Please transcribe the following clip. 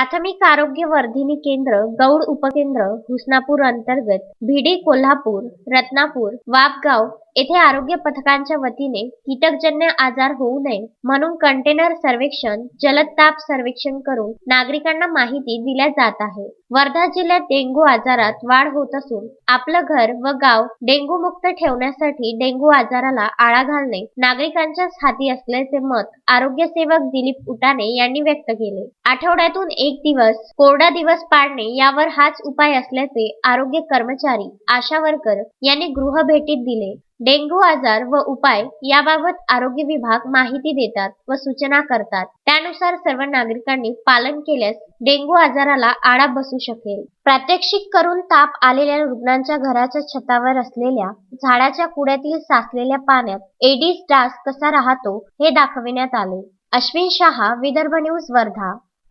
प्राथमिक आरोग्य वर्धिनी केंद्र गौड उपकेंद्र हुसनापूर अंतर्गत भिडी कोल्हापूर रत्नापूर वापगाव येथे आरोग्य पथकांच्या वतीने कीटकजन्य आजार होऊ नये म्हणून कंटेनर सर्वेक्षण जलद ताप सर्वेक्षण करून नागरिकांना माहिती दिल्या जात आहे. वर्धा जिल्ह्यात डेंग्यू आजारात वाढ होत असून आपलं घर व गाव डेंग्यू मुक्त ठेवण्यासाठी डेंग्यू आजाराला आळा घालणे नागरिकांच्याच हाती असल्याचे मत आरोग्य सेवक दिलीप उटाणे यांनी व्यक्त केले. आठवड्यातून एक दिवस कोरडा दिवस पाडणे यावर हाच उपाय असल्याचे आरोग्य कर्मचारी आशा वर्कर यांनी गृहभेटीत दिले. डेंग्यू आजार व उपाय याबाबत आरोग्य विभाग माहिती देतात व सूचना करतात. त्यानुसार सर्व नागरिकांनी पालन केल्यास डेंग्यू आजाराला आळा बसू शकेल. प्रात्यक्षिक करून ताप आलेल्या रुग्णांच्या घराच्या छतावर असलेल्या झाडाच्या कुड्यातील साचलेल्या पाण्यात एडिस डास कसा राहतो हे दाखविण्यात आले. अश्विन शहा विदर्भ न्यूज वर्धा.